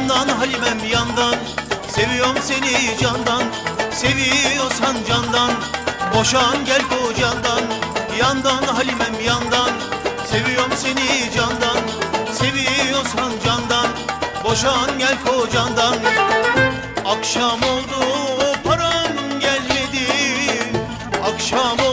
Yandan Halimem yandan. Seviyorum seni candan Seviyorsan candan. Boşan gel kocandan Yandan Halimem yandan. Seviyorum seni candan Seviyorsan candan. Boşan gel kocandan. Akşam oldu param gelmedi. Akşam